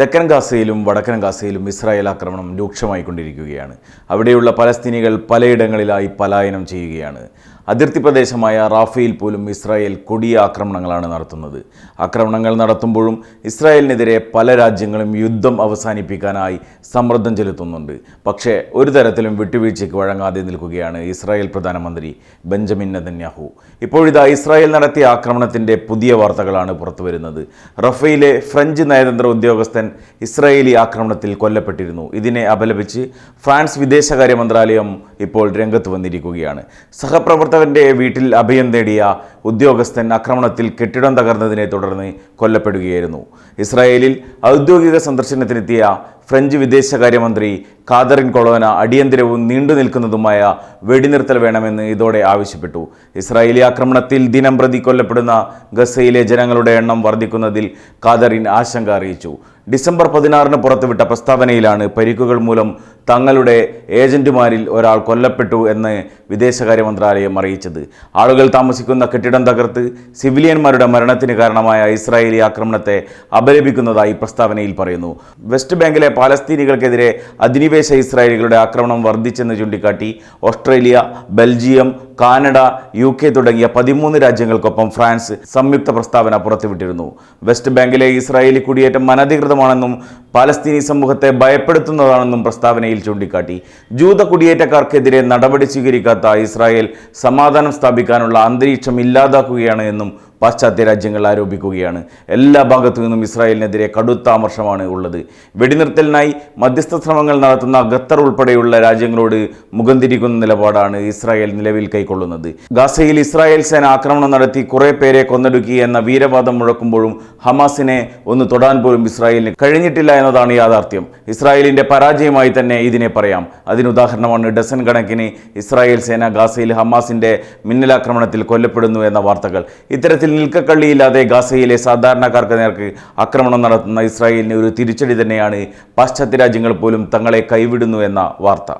തെക്കൻ ഗാസയിലും വടക്കൻ ഗാസയിലും ഇസ്രായേൽ ആക്രമണം രൂക്ഷമായിക്കൊണ്ടിരിക്കുകയാണ്. അവിടെയുള്ള പലസ്തീനികൾ പലയിടങ്ങളിലായി പലായനം ചെയ്യുകയാണ്. അതിർത്തി പ്രദേശമായ റാഫയിൽ പോലും ഇസ്രായേൽ കൊടിയ ആക്രമണങ്ങളാണ് നടത്തുന്നത്. ആക്രമണങ്ങൾ നടത്തുമ്പോഴും ഇസ്രായേലിനെതിരെ പല രാജ്യങ്ങളും യുദ്ധം അവസാനിപ്പിക്കാനായി സമ്മർദ്ദം ചെലുത്തുന്നുണ്ട്. പക്ഷേ ഒരു തരത്തിലും വിട്ടുവീഴ്ചയ്ക്ക് വഴങ്ങാതെ നിൽക്കുകയാണ് ഇസ്രായേൽ പ്രധാനമന്ത്രി ബെഞ്ചമിൻ നെതന്യാഹു. ഇപ്പോഴിതാ ഇസ്രായേൽ നടത്തിയ ആക്രമണത്തിന്റെ പുതിയ വാർത്തകളാണ് പുറത്തുവരുന്നത്. റഫയിലെ ഫ്രഞ്ച് നയതന്ത്ര ഉദ്യോഗസ്ഥൻ ഇസ്രായേലി ആക്രമണത്തിൽ കൊല്ലപ്പെട്ടിരുന്നു. ഇതിനെ അപലപിച്ച് ഫ്രാൻസ് വിദേശകാര്യ മന്ത്രാലയം ഇപ്പോൾ രംഗത്ത് വന്നിരിക്കുകയാണ്. സഹപ്രവർത്തകന്റെ വീട്ടിൽ അഭയം തേടിയ ഉദ്യോഗസ്ഥൻ ആക്രമണത്തിൽ കെട്ടിടം തകർന്നതിനെ തുടർന്ന് കൊല്ലപ്പെടുകയായിരുന്നു. ഇസ്രായേലിൽ ഔദ്യോഗിക സന്ദർശനത്തിനെത്തിയ ഫ്രഞ്ച് വിദേശകാര്യമന്ത്രി കാതറിൻ കൊളോന അടിയന്തരവും നീണ്ടു നിൽക്കുന്നതുമായ വെടിനിർത്തൽ വേണമെന്ന് ഇതോടെ ആവശ്യപ്പെട്ടു. ഇസ്രായേലി ആക്രമണത്തിൽ ദിനം പ്രതി കൊല്ലപ്പെടുന്ന ഗസയിലെ ജനങ്ങളുടെ എണ്ണം വർദ്ധിക്കുന്നതിൽ കാതറിൻ ആശങ്ക അറിയിച്ചു. ഡിസംബർ പതിനാറിന് പുറത്തുവിട്ട പ്രസ്താവനയിലാണ് പരിക്കുകൾ മൂലം തങ്ങളുടെ ഏജന്റുമാരിൽ ഒരാൾ കൊല്ലപ്പെട്ടു എന്ന് വിദേശകാര്യ മന്ത്രാലയം അറിയിച്ചത്. ആളുകൾ താമസിക്കുന്ന കെട്ടിടം തകർത്ത് സിവിലിയന്മാരുടെ മരണത്തിന് കാരണമായ ഇസ്രായേലി ആക്രമണത്തെ അപലപിക്കുന്നതായി പ്രസ്താവനയിൽ പറയുന്നു. വെസ്റ്റ് ബാങ്കിലെ പാലസ്തീനികൾക്കെതിരെ അധിനിവേശ ഇസ്രായേലികളുടെ ആക്രമണം വർദ്ധിച്ചെന്ന് ചൂണ്ടിക്കാട്ടി Australia Belgium Canada U K തുടങ്ങിയ പതിമൂന്ന് രാജ്യങ്ങൾക്കൊപ്പം ഫ്രാൻസ് സംയുക്ത പ്രസ്താവന പുറത്തുവിട്ടിരുന്നു. വെസ്റ്റ് ബാങ്കിലെ ഇസ്രായേലി കുടിയേറ്റം അനധികൃതമാണെന്നും പാലസ്തീനി സമൂഹത്തെ ഭയപ്പെടുത്തുന്നതാണെന്നും പ്രസ്താവനയിൽ ചൂണ്ടിക്കാട്ടി. ജൂത കുടിയേറ്റക്കാർക്കെതിരെ നടപടി സ്വീകരിക്കാത്ത ഇസ്രായേൽ സമാധാനം സ്ഥാപിക്കാനുള്ള അന്തരീക്ഷം ഇല്ലാതാക്കുകയാണ് എന്നും പാശ്ചാത്യ രാജ്യങ്ങൾ ആരോപിക്കുകയാണ്. എല്ലാ ഭാഗത്തു നിന്നും ഇസ്രായേലിനെതിരെ കടുത്ത ആമർശമാണ് ഉള്ളത്. വെടിനിർത്തലിനായി മധ്യസ്ഥ ശ്രമങ്ങൾ നടത്തുന്ന ഖത്തർ ഉൾപ്പെടെയുള്ള രാജ്യങ്ങളോട് മുഖം തിരിക്കുന്ന നിലപാടാണ് ഇസ്രായേൽ നിലവിൽ കൈക്കൊള്ളുന്നത്. ഗാസയിൽ ഇസ്രായേൽ സേന ആക്രമണം നടത്തി കുറെ പേരെ കൊന്നൊടുക്കി എന്ന വീരവാദം മുഴക്കുമ്പോഴും ഹമാസിനെ ഒന്ന് തൊടാൻ പോലും ഇസ്രായേലിന് കഴിഞ്ഞിട്ടില്ല എന്നതാണ് യാഥാർത്ഥ്യം. ഇസ്രായേലിന്റെ പരാജയമായി തന്നെ ഇതിനെ പറയാം. അതിനുദാഹരണമാണ് ഡസൻ കണക്കിന് ഇസ്രായേൽ സേന ഗാസയിൽ ഹമാസിന്റെ മിന്നലാക്രമണത്തിൽ കൊല്ലപ്പെടുന്നു എന്ന വാർത്തകൾ. ഇത്തരത്തിൽ നിൽക്കക്കള്ളിയില്ലാതെ ഗാസയിലെ സാധാരണക്കാർക്ക് നേർക്ക് ആക്രമണം നടത്തുന്ന ഇസ്രായേലിന് ഒരു തിരിച്ചടി തന്നെയാണ് പാശ്ചാത്യ രാജ്യങ്ങൾ പോലും തങ്ങളെ കൈവിടുന്നു എന്ന വാർത്ത.